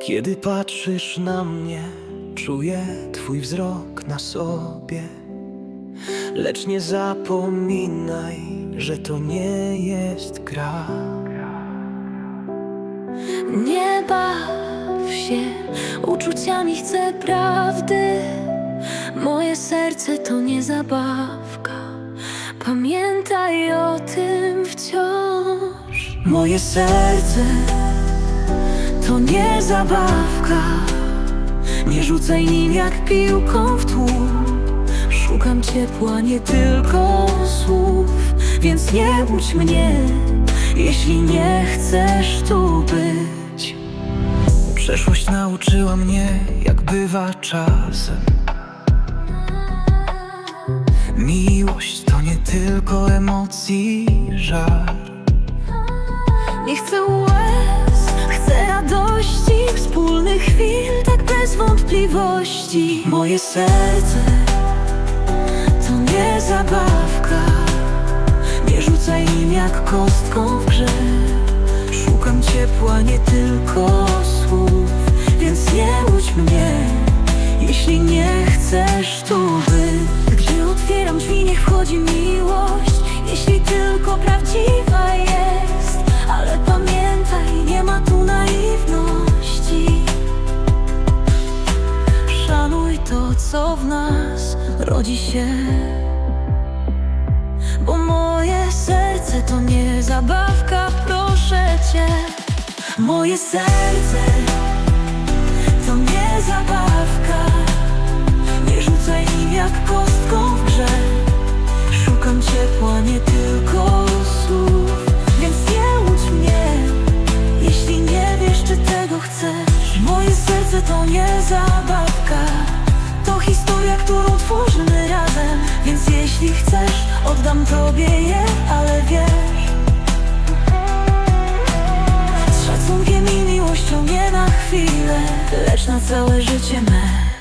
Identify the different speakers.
Speaker 1: Kiedy patrzysz na mnie, czuję Twój wzrok na sobie. Lecz nie zapominaj, że to nie jest gra.
Speaker 2: Nie baw się uczuciami, chcę prawdy. Moje serce to nie zabawka. Pamiętaj o tym wciąż.
Speaker 1: Moje serce
Speaker 2: To nie zabawka. Nie rzucaj nim jak piłką w tłum. Szukam ciepła, nie tylko słów. Więc nie budź mnie, jeśli nie chcesz tu być.
Speaker 1: Przeszłość nauczyła mnie, jak bywa czasem. Miłość to nie tylko emocji żar.
Speaker 2: Wątpliwości.
Speaker 1: Moje serce
Speaker 2: To nie zabawka,
Speaker 1: nie rzucaj nim jak kostką w grze. Szukam ciepła, nie tylko słów,
Speaker 2: więc nie łudź mnie, jeśli nie chcesz tu być. Gdy otwieram drzwi, niech wchodzi miłość, jeśli tylko prawdziwa jest. Rodzi się. Bo moje serce to nie zabawka, proszę cię. Moje serce to nie zabawka. Nie rzucaj nim jak kostką w grze. Szukam ciepła, nie tylko słów. Więc nie łudź mnie, jeśli nie wiesz, czy tego chcesz. Moje serce to nie zabawka. To historia, którą tworzymy razem. Więc jeśli chcesz, oddam tobie je, ale wiesz. Z szacunkiem i miłością nie na chwilę, lecz na całe życie me.